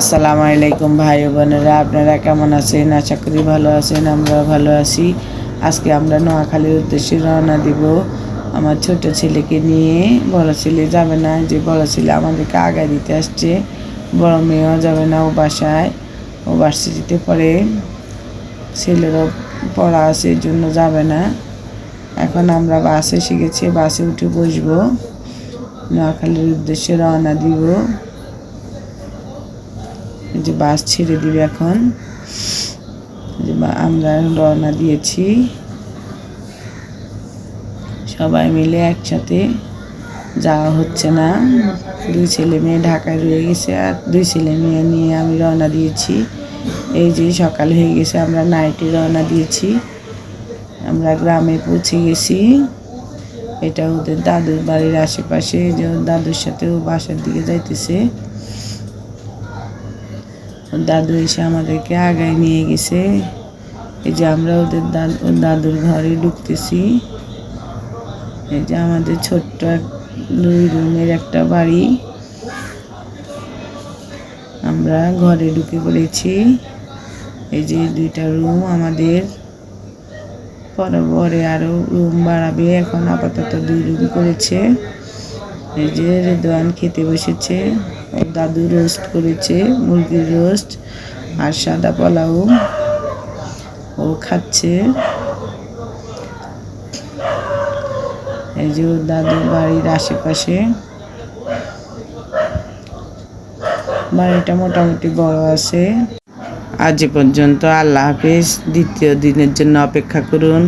আসসালামু আলাইকুম ভাই ও বোনেরা, আপনারা কেমন আছেন? আশা করি ভালো আছেন আমরা ভালো আছি। আজকে আমরা নোয়াখালীর উদ্দেশ্যে রওনা দিব। আমার ছোট ছেলেকে নিয়ে। বড় ছেলে যাবে না যে বড় ছেলে আমাদেরকে আগায় দিতে আসছে। বড় মেয়েও যাবে না ও বাসায়, ও ভার্সিটিতে পড়ে। ছেলেরও পড়া আছে জন্য যাবে না। এখন আমরা বাসে শিখেছি বাসে উঠে বসবো। নোয়াখালীর উদ্দেশ্যে রওনা দিব। যে বাস ছেড়ে দিবে এখন। যে আমরা রওনা দিয়েছি। সবাই মিলে একসাথে যাওয়া হচ্ছে না। দুই ছেলে মেয়ে ঢাকায় রয়ে গেছে আর দুই ছেলে মেয়ে নিয়ে আমি রওনা দিয়েছি। এই যে সকাল হয়ে গেছে, আমরা নাইটে রওনা দিয়েছি। আমরা গ্রামে পৌঁছে গেছি। এটা ওদের দাদুর বাড়ির আশেপাশে যে দাদুর সাথে ও বাসার দিকে যাইতেছে। দাদু এসে আমাদেরকে আগায় নিয়ে গেছে। এই যে আমরা ওদের দাদুর ঘরে ঢুকতেছি। এই যে আমাদের ছোট্ট এক দুই রুমের একটা বাড়ি। আমরা ঘরে ঢুকে পড়েছি। এই যে দুইটা রুম আমাদের। পরে পরে আরও রুম বাড়াবে। এখন আপাতত দুই রুম করেছে। এই যে রেদওয়ান খেতে বসেছে দাদু রোস্ট করেছে, মুরগির রোস্ট আর সাদা পোলাও। ও খাচ্ছে। এই যে দাদুর বাড়ির আশেপাশে। বাড়িটা মোটামুটি বড় আছে। আজ পর্যন্ত আল্লাহ হাফিজ, দ্বিতীয় দিনের জন্য অপেক্ষা করুন।